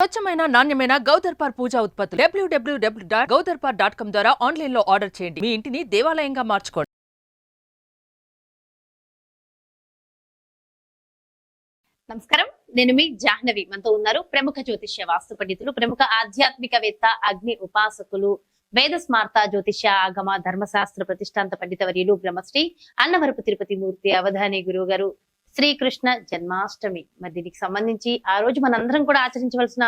స్వచ్ఛమైన నాణ్యమైన గౌదర్పార్ పూజా ఉత్పత్తులు. W W W dot Gaudarpar dot com ద్వారా ఆన్లైన్లో ఆర్డర్ చేయండి. మీ ఇంటిని దేవాలయంగా మార్చుకోండి. నమస్కారం. నేను మీ జాహ్నవి. మనతో ఉన్నారు ప్రముఖ జ్యోతిష్య వాస్తు పండితులు ప్రముఖ ఆధ్యాత్మికవేత్త అగ్ని ఉపాసకులు వేద స్మార్త జ్యోతిష్య ఆగమ ధర్మశాస్త్ర ప్రతిష్టాంత పండిత వర్యులు బ్రహ్మశ్రీ అన్నవరపు తిరుపతి మూర్తి అవధాని గురువు గారు శ్రీకృష్ణ జన్మాష్టమి. మరి దీనికి సంబంధించి ఆ రోజు మనందరం కూడా ఆచరించవలసిన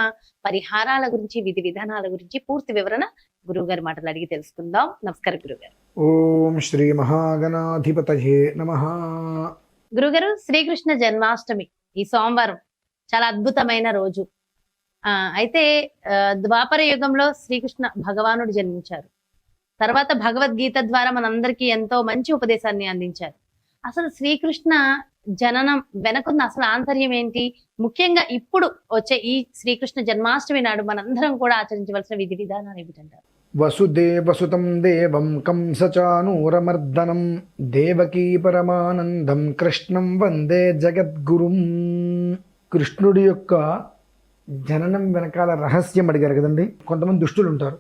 పరిహారాల గురించి విధి విధానాల గురించి పూర్తి వివరణ గురువు గారి మాటలు అడిగి తెలుసుకుందాం. నమస్కారం గురువు గారు ఓం శ్రీ మహాగణాధిపతయే నమ. గురుగారు శ్రీకృష్ణ జన్మాష్టమి ఈ సోమవారం. చాలా అద్భుతమైన రోజు. ఆ అయితే ద్వాపర యుగంలో శ్రీకృష్ణ భగవానుడు జన్మించారు. తర్వాత భగవద్గీత ద్వారా మనందరికీ ఎంతో మంచి ఉపదేశాన్ని అందించారు. అసలు శ్రీకృష్ణ జననం వెనకున్న అసలు ఆంతర్యం ఏంటి? ముఖ్యంగా ఇప్పుడు వచ్చే ఈ శ్రీకృష్ణ జన్మాష్టమి నాడు మనందరం కూడా ఆచరించవలసిన విధి విధానాలు ఏమిటంటారు వసుదేవసుతం దేవం కంసచానూరమర్దనం దేవకీ పరమానందం కృష్ణం వందే జగద్గురుం. కృష్ణుడి యొక్క జననం వెనకాల రహస్యం అడిగారు కదండి. కొంతమంది దుష్టులు ఉంటారు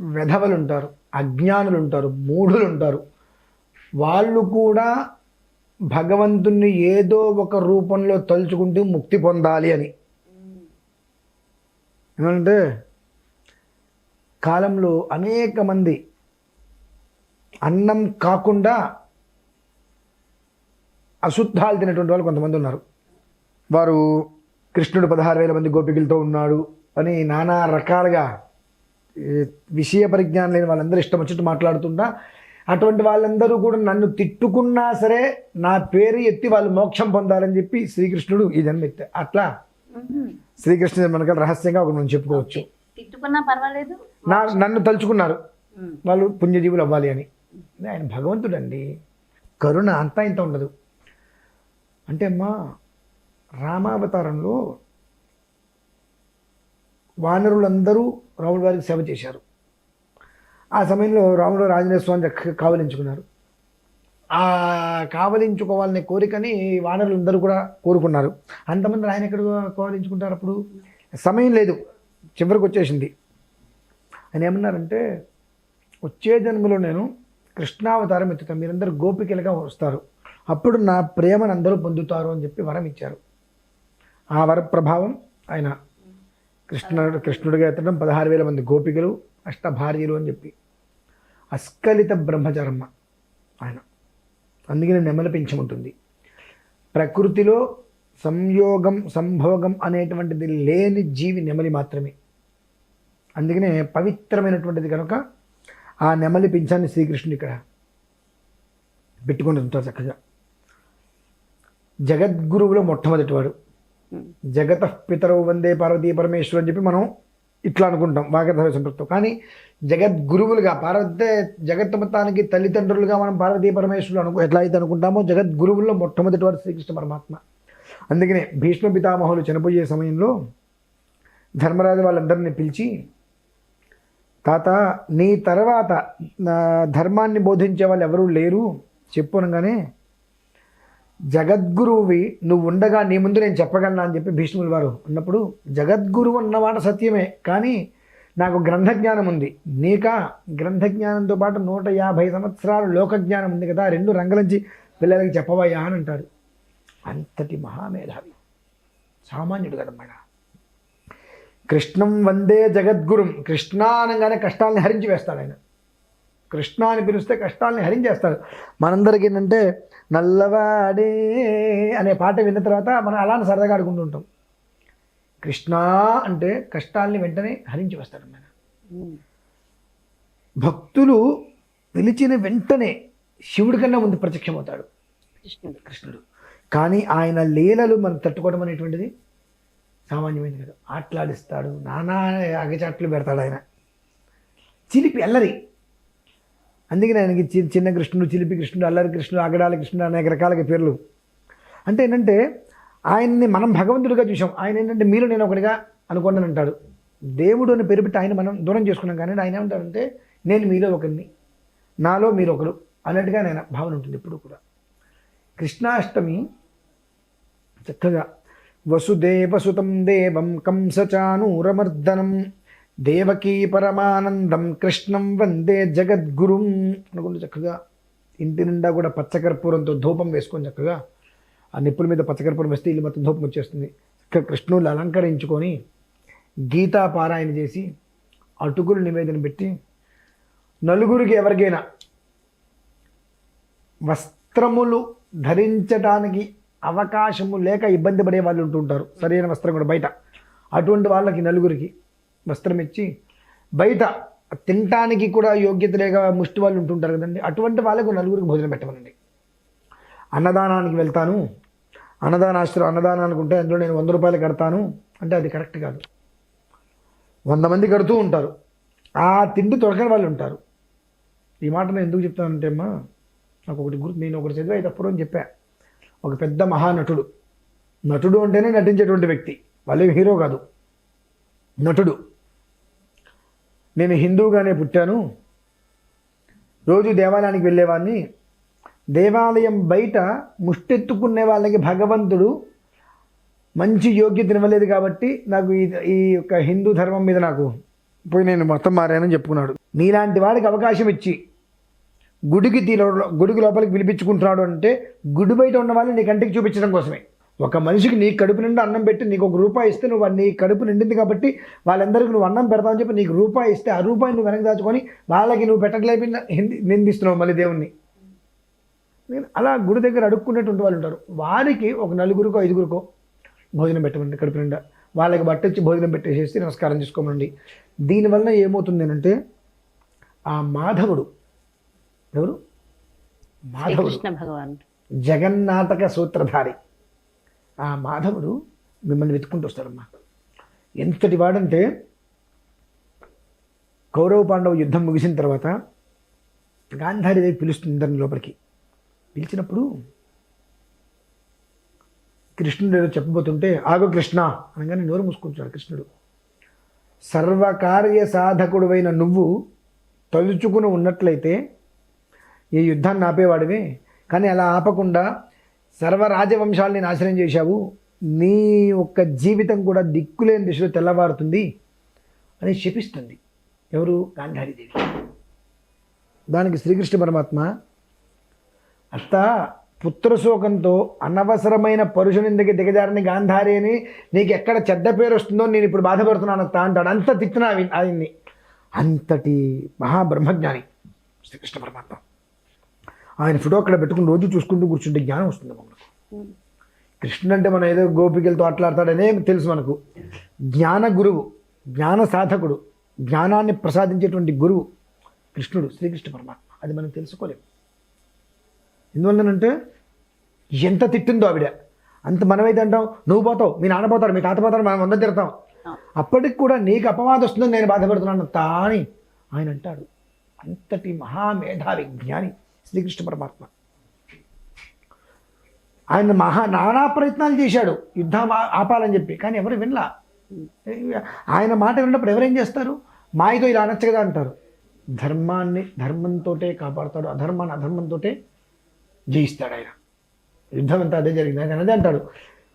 వెధవలు ఉంటారు అజ్ఞానులు ఉంటారు మూఢులు ఉంటారు వాళ్ళు కూడా భగవంతుణ్ణి ఏదో ఒక రూపంలో తలుచుకుంటూ ముక్తి పొందాలి అని. ఎందుకంటే కాలంలో అనేక మంది అన్నం కాకుండా అశుద్ధాలు తినేటువంటి వాళ్ళు కొంతమంది ఉన్నారు. వారు కృష్ణుడు పదహారు వేల మంది గోపికలతో ఉన్నాడు అని నానా రకాలుగా విషయ పరిజ్ఞానం లేని వాళ్ళందరూ ఇష్టం వచ్చినట్టు మాట్లాడుతుంటా అటువంటి వాళ్ళందరూ కూడా నన్ను తిట్టుకున్నా సరే నా పేరు ఎత్తి వాళ్ళు మోక్షం పొందాలని చెప్పి శ్రీకృష్ణుడు ఈ జన్మ ఎత్తా అట్లా? శ్రీకృష్ణ మనకు రహస్యంగా ఒక మనం చెప్పుకోవచ్చు. తిట్టుకున్నా పర్వాలేదు నా నన్ను తలుచుకున్నారు. వాళ్ళు పుణ్యజీవులు అవ్వాలి అని. ఆయన భగవంతుడండి. కరుణ అంతా ఇంత ఉండదు. అంటే అమ్మా రామావతారంలో వానరులందరూ రాముడి వారికి సేవ చేశారు. ఆ సమయంలో రాముడు ఆంజనేయ స్వామి కావలించుకున్నారు. ఆ కావలించుకోవాలనే కోరికని వానరులు అందరూ కూడా కోరుకున్నారు. అంతమంది ఆయన ఎక్కడ కావలించుకుంటారు అప్పుడు? సమయం లేదు. చివరికి వచ్చేసింది. ఆయన ఏమన్నారంటే వచ్చే జన్మలో నేను కృష్ణావతారం ఎత్తుతాను. మీరందరూ గోపికలుగా వస్తారు. అప్పుడు నా ప్రేమను అందరూ పొందుతారు అని చెప్పి వరం ఇచ్చారు. ఆ వర ప్రభావం ఆయన. కృష్ణుడు కృష్ణుడిగా ఎత్తడం పదహారు వేల మంది గోపికలు అష్ట భార్యలు అని చెప్పి. అస్కలిత బ్రహ్మచర్మ ఆయన. అందుకనే నెమలి పెంచముంటుంది ప్రకృతిలో సంయోగం సంభోగం అనేటువంటిది లేని జీవి నెమలి మాత్రమే. అందుకనే పవిత్రమైనటువంటిది కనుక ఆ నెమలి పింఛాన్ని శ్రీకృష్ణుడు ఇక్కడ పెట్టుకొని ఉంటారు చక్కగా. జగద్గురువులో మొట్టమొదటివాడు. జగత పితరవు వందే పార్వతీ పరమేశ్వరు అని చెప్పి మనం ఇట్లా అనుకుంటాం వాగర్థ సంపృక్తం కానీ జగద్గురువులుగా పార్వతే జగత్ మొత్తానికి తల్లిదండ్రులుగా మనం పార్వతీ పరమేశ్వరులు అనుకు ఎట్లా అయితే అనుకుంటామో జగద్గురువుల్లో మొట్టమొదటి వారు శ్రీకృష్ణ పరమాత్మ. అందుకనే భీష్మ పితామహులు చనిపోయే సమయంలో ధర్మరాజు వాళ్ళందరినీ పిలిచి తాత నీ తర్వాత ధర్మాన్ని బోధించే వాళ్ళు ఎవరూ లేరు చెప్పు అనగానే జగద్గురువువి నువ్వు ఉండగా నీ ముందు నేను చెప్పగలను? అని చెప్పి భీష్ముల వారు అన్నప్పుడు జగద్గురువు అన్నమాట సత్యమే కానీ నాకు గ్రంథజ్ఞానం ఉంది. నీకా గ్రంథజ్ఞానంతో పాటు నూట యాభై సంవత్సరాలు లోకజ్ఞానం ఉంది కదా రెండు రంగులంచి పిల్లలకి చెప్పవయ్యా అని అంటాడు అంతటి మహామేధావి. సామాన్యుడు కదమ్మా కృష్ణం వందే జగద్గురుం. కృష్ణ అనగానే కష్టాలని హరించి వేస్తాడు ఆయన. కృష్ణ అని పిలిస్తే కష్టాలని హరించేస్తాడు. మనందరికీ ఏంటంటే నల్లవాడే అనే పాట విన్న తర్వాత మనం అలానే సరదాగా ఆడుకుంటూ ఉంటాం. కృష్ణ అంటే కష్టాలని వెంటనే హరించి వస్తాడు ఆయన భక్తులు పిలిచిన వెంటనే శివుడి కన్నా ముందు ప్రత్యక్షమవుతాడు. కృష్ణుడు. కృష్ణుడు. కానీ ఆయన లీలలు మనం తట్టుకోవడం అనేటువంటిది సామాన్యమైనది కాదు. ఆటలాడిస్తాడు నానా అగచాట్లు పెడతాడు ఆయన. చిలిపి అల్లరి. అందుకని ఆయనకి చి- చిన్న కృష్ణుడు చిలిపి కృష్ణుడు అల్లరి కృష్ణుడు అగడాల కృష్ణుడు అనేక రకాలుగా పేర్లు. అంటే ఏంటంటే ఆయన్ని మనం భగవంతుడిగా చూసాం ఆయన ఏంటంటే మీరు నేను ఒకటిగా అనుకోండి అంటాడు. దేవుడు అని పేరు పెట్టి ఆయన మనం దూరం చేసుకున్నాం. కానీ ఆయన ఏమంటారంటే నేను మీలో ఒకరిని నాలో మీరు ఒకరు అన్నట్టుగా నేను భావన ఉంటుంది ఇప్పుడు కూడా. కృష్ణాష్టమి చక్కగా వసుదేవసుతం దేవం కంసచానూరమర్దనం. దేవకీ పరమానందం కృష్ణం వందే జగద్గురుం అనుకుంటూ చక్కగా. ఇంటి నిండా కూడా పచ్చకర్పూరంతో ధూపం వేసుకొని చక్కగా ఆ నిప్పుల మీద పచ్చకర్పూరం వేస్తే ఇల్లు మొత్తం ధూపం వచ్చేస్తుంది. చక్కగా కృష్ణులు అలంకరించుకొని గీతా పారాయణ చేసి అటుకులు నివేదన పెట్టి నలుగురికి ఎవరికైనా వస్త్రములు ధరించడానికి అవకాశము లేక ఇబ్బంది పడే వాళ్ళు ఉంటుంటారు సరైన వస్త్రం కూడా బయట. అటువంటి వాళ్ళకి నలుగురికి వస్త్రం ఇచ్చి బయట తినటానికి కూడా యోగ్యత లేక ముష్టి వాళ్ళు ఉంటుంటారు కదండి. అటువంటి వాళ్ళకు నలుగురికి భోజనం పెట్టమనండి. అన్నదానానికి వెళ్తాను. అన్నదానాశ్రం అన్నదానానికి ఉంటే అందులో నేను వంద రూపాయలు కడతాను అంటే అది కరెక్ట్ కాదు. వంద మంది కడుతూ ఉంటారు. ఆ తిండి దొరకని వాళ్ళు ఉంటారు. ఈ మాట నేను ఎందుకు చెప్తానంటే అమ్మా నాకు ఒకటి గుర్తు నేను ఒకటి చదివా అప్పుడు అని చెప్పా. ఒక పెద్ద మహానటుడు. నటుడు అంటేనే నటించేటువంటి వ్యక్తి. వాళ్ళే హీరో కాదు. నటుడు. నేను హిందూగానే పుట్టాను. రోజు దేవాలయానికి వెళ్ళేవాడిని దేవాలయం బయట ముష్టెత్తుకునే వాళ్ళకి భగవంతుడు మంచి యోగ్యత ఇవ్వలేదు కాబట్టి నాకు ఈ ఈ యొక్క హిందూ ధర్మం మీద నాకు పోయి నేను మొత్తం మారానని చెప్పుకున్నాడు. నీలాంటి వాడికి అవకాశం ఇచ్చి గుడికి తీ గుడికి లోపలికి పిలిపించుకుంటున్నాడు అంటే గుడి బయట ఉన్న వాళ్ళని నీ కంటికి చూపించడం కోసమే. ఒక మనిషికి నీ కడుపు నిండా అన్నం పెట్టి నీకు ఒక రూపాయి ఇస్తే నువ్వు నీ కడుపు నిండింది కాబట్టి వాళ్ళందరికీ నువ్వు అన్నం పెడతావని చెప్పి నీకు రూపాయి ఇస్తే ఆ రూపాయి నువ్వు వెనక్కి దాచుకొని వాళ్ళకి నువ్వు పెట్టలేపి నిందిస్తున్నావు మళ్ళీ దేవుణ్ణి. నేను అలా గుడి దగ్గర అడుక్కునేటువంటి వాళ్ళు ఉంటారు. వారికి ఒక నలుగురికో ఐదుగురికో భోజనం పెట్టమండి కడుపు నిండా. వాళ్ళకి బట్టొచ్చి భోజనం పెట్టేసేసి నమస్కారం చేసుకోమండి దీనివల్ల ఏమవుతుంది అంటే ఆ మాధవుడు ఎవరు? మాధవుడు. జగన్నాటక సూత్రధారి. ఆ మాధవుడు మిమ్మల్ని వెతుక్కుంటూ వస్తాడమ్మా. ఎంతటి వాడంటే కౌరవ పాండవ యుద్ధం ముగిసిన తర్వాత గాంధారీదేవి పిలుస్తుంది లోపలికి. పిలిచినప్పుడు కృష్ణుడు ఏదో చెప్పబోతుంటే ఆగు కృష్ణ అనగానే నోరు మూసుకుంటున్నాడు కృష్ణుడు. సర్వకార్య సాధకుడువైన నువ్వు తలుచుకుని ఉన్నట్లయితే ఈ యుద్ధాన్ని ఆపేవాడివే. కానీ అలా ఆపకుండా సర్వ రాజవంశాలని నాశనం చేశావు. నీ యొక్క జీవితం కూడా దిక్కులేని దిశలో తెల్లవారుతుంది అని శపిస్తుంది. ఎవరు? గాంధారీదేవి. దానికి శ్రీకృష్ణ పరమాత్మ అత్త పుత్రశోకంతో అనవసరమైన పరుషునిందకి దిగజారని గాంధారి అని నీకు ఎక్కడ చెడ్డ పేరు వస్తుందో నేను ఇప్పుడు బాధపడుతున్నాను అత్త అంటాడు. అంత తిట్టిన ఆయన్ని అంతటి మహాబ్రహ్మజ్ఞాని శ్రీకృష్ణ పరమాత్మ. ఆయన ఫోటో అక్కడ పెట్టుకుని రోజు చూసుకుంటూ కూర్చుంటే జ్ఞానం వస్తుంది మనకు. కృష్ణుడు అంటే మనం ఏదో గోపికలతో అట్లాడతాడనే తెలుసు మనకు. జ్ఞాన గురువు జ్ఞాన సాధకుడు జ్ఞానాన్ని ప్రసాదించేటువంటి గురువు కృష్ణుడు శ్రీకృష్ణ పరమాత్మ. అది మనం తెలుసుకోలేము. ఎందువల్లనంటే ఎంత తిట్టిందో ఆవిడ. అంత మనమైతే అంటాం నువ్వు పోతావు మీ నాన్న పోతారు మీ తాత పోతారు మనం అందరం తిడతాం. అప్పటికి కూడా నీకు అపవాదం వస్తుందని నేను బాధపడుతున్నాను. తాని ఆయన అంటాడు అంతటి మహామేధావి జ్ఞాని శ్రీకృష్ణ పరమాత్మ. ఆయన మహా నానా ప్రయత్నాలు చేశాడు. యుద్ధం ఆపాలని చెప్పి. కానీ ఎవరు వినలా. ఆయన మాట విన్నప్పుడు ఎవరేం చేస్తారు? మాయతో ఇలా అనొచ్చు కదా అంటారు. ధర్మాన్ని ధర్మంతోటే కాపాడుతాడు. అధర్మాన్ని అధర్మంతో జయిస్తాడు ఆయన. యుద్ధం అంతా అదే జరిగింది. ఆయన అదే అంటాడు.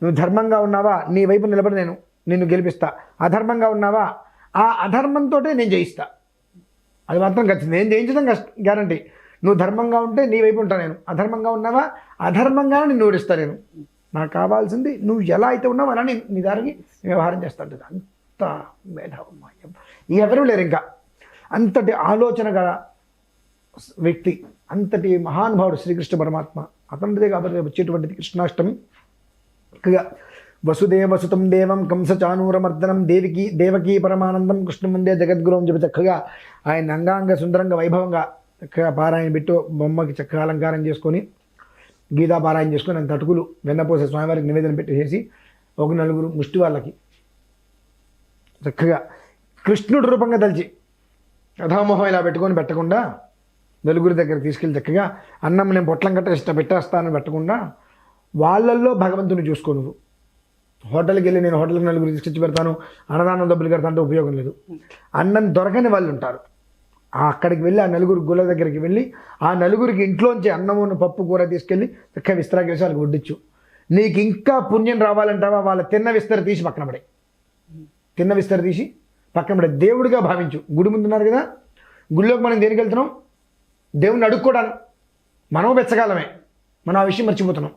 నువ్వు ధర్మంగా ఉన్నావా? నీ వైపు నిలబడి నేను నిన్ను గెలిపిస్తా. అధర్మంగా ఉన్నావా? ఆ అధర్మంతోటే నేను జయిస్తా. అది మాత్రం ఖచ్చితంగా నేను జయించడం కష్టం గ్యారంటీ. నువ్వు ధర్మంగా ఉంటే నీ వైపు ఉంటా నేను. అధర్మంగా ఉన్నావా? అధర్మంగానే నిన్ను ఓడిస్తా నేను. నాకు కావాల్సింది నువ్వు ఎలా అయితే ఉన్నావో అలా నీ నీ దారికి వ్యవహారం చేస్తాడు అంత మేధావం ఎవరూ లేరు ఇంకా. అంతటి ఆలోచన గల వ్యక్తి అంతటి మహానుభావుడు శ్రీకృష్ణ పరమాత్మ. అతనిదే కాబట్టి వచ్చేటువంటిది కృష్ణాష్టమి. వసుదేవసుతం దేవం కంసచానూరమర్దనం దేవికి దేవకీ పరమానందం కృష్ణమందే జగద్గురు అని చెప్పి చక్కగా ఆయన అంగాంగ సుందరంగా వైభవంగా పారాయణ పెట్టు బొమ్మకి చక్కగా అలంకారం చేసుకొని గీతా పారాయణ చేసుకొని అంత తటుకులు వెన్నపోసే స్వామివారికి నివేదన పెట్టి చేసి ఒక నలుగురు ముష్టి వాళ్ళకి చక్కగా కృష్ణుడు రూపంగా తలిచి కథామోహం ఇలా పెట్టుకొని పెట్టకుండా నలుగురి దగ్గర తీసుకెళ్ళి చక్కగా అన్నం నేను పొట్లం కట్ట ఇష్ట పెట్టేస్తానని పెట్టకుండా వాళ్ళల్లో భగవంతుని చూసుకో నువ్వు. హోటల్కి వెళ్ళి నేను హోటల్కి నలుగురు తీసుకొచ్చి పెడతాను అన్నదానం డబ్బులు కడతా అంటే ఉపయోగం లేదు. అన్నం దొరకని వాళ్ళు ఉంటారు. అక్కడికి వెళ్ళి ఆ నలుగురు గుళ్ళ దగ్గరికి వెళ్ళి ఆ నలుగురికి ఇంట్లోంచి అన్నమును పప్పు కూర తీసుకెళ్ళి చక్కగా విస్తరాకేసి వాళ్ళకి వడ్డించు నీకు ఇంకా పుణ్యం రావాలంటావా? వాళ్ళ తిన్న విస్తర తీసి పక్కన పడే. తిన్న విస్తర తీసి పక్కన పడే. దేవుడిగా భావించు. గుడి ముందు ఉన్నారు కదా? గుడిలోకి మనం దేనికి వెళ్తున్నాం? దేవుణ్ణి అడుక్కోవడానికి. మనం బెచ్చగాలమే మనం ఆ విషయం మర్చిపోతున్నాం.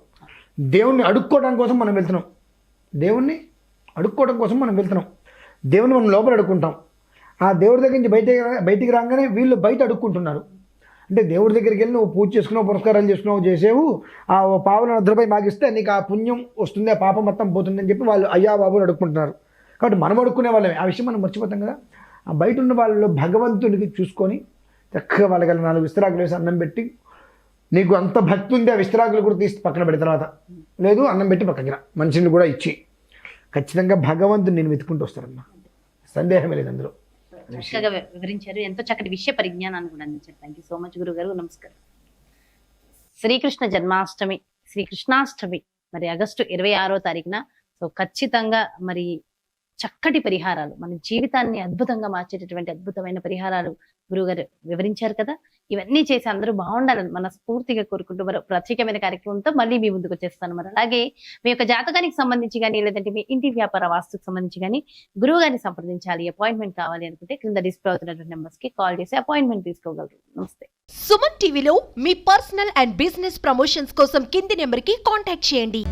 దేవుణ్ణి అడుక్కోవడం కోసం మనం వెళ్తున్నాం. దేవుణ్ణి అడుక్కోవడం కోసం మనం వెళ్తున్నాం. దేవుని మనం లోపల అడుక్కుంటాం. ఆ దేవుడి దగ్గర నుంచి బయట బయటికి రాగానే వీళ్ళు బయట అడుక్కుంటున్నారు. అంటే దేవుడి దగ్గరికి వెళ్ళి నువ్వు పూజ చేసుకున్నావు పురస్కారాలు చేసుకున్నావు చేసేవు ఆ పావుల నిద్రపై మాగిస్తే నీకు ఆ పుణ్యం వస్తుంది ఆ పాపం మొత్తం పోతుంది అని చెప్పి వాళ్ళు అయ్యా బాబుని అడుక్కుంటున్నారు. కాబట్టి మనం అడుక్కునే వాళ్ళమే. ఆ విషయం మనం మర్చిపోతాం కదా. ఆ బయట ఉన్న వాళ్ళు భగవంతుడికి చూసుకొని చక్కగా వాళ్ళకి నాలుగు విస్తరాకులు వేసి అన్నం పెట్టి నీకు అంత భక్తి ఉంది ఆ విస్తరాకులు కూడా తీసి పక్కన పెడిన తర్వాత. లేదు అన్నం పెట్టి పక్కకి రా. మనిషిని కూడా ఇచ్చి. ఖచ్చితంగా భగవంతుని నేను వెతుకుంటూ వస్తారమ్మా. సందేహమే లేదు అందులో. చక్కగా వివరించారు. ఎంతో చక్కటి విషయ పరిజ్ఞానాన్ని కూడా అందించారు. థ్యాంక్ యూ సో మచ్ గురువు గారు నమస్కారం. శ్రీకృష్ణ జన్మాష్టమి శ్రీకృష్ణాష్టమి మరి ఆగస్టు ఇరవై ఆరో తారీఖున. సో ఖచ్చితంగా మరి చక్కటి పరిహారాలు మన జీవితాన్ని అద్భుతంగా మార్చేటటువంటి అద్భుతమైన పరిహారాలు గురువుగారు వివరించారు కదా. ఇవన్నీ చేసి అందరూ బాగుండాలని మన స్ఫూర్తిగా కోరుకుంటూ మరో ప్రత్యేకమైన కార్యక్రమంతో మళ్ళీ మీ ముందుకు వచ్చేస్తాను. మరి అలాగే మీ యొక్క జాతకానికి సంబంధించి కానీ లేదంటే మీ ఇంటి వ్యాపార వాస్తుకు సంబంధించి కానీ గురువు గారిని సంప్రదించాలి అపాయింట్మెంట్ కావాలి అనుకుంటే కింద డిస్ప్లే అవుతున్నటువంటి నెంబర్స్కి కాల్ చేసి అపాయింట్మెంట్ తీసుకోగలరు. నమస్తే. సుమన్ టీవీలో మీ పర్సనల్ అండ్ బిజినెస్ ప్రమోషన్స్ కోసం కింది నెంబర్కి కాంటాక్ట్ చేయండి.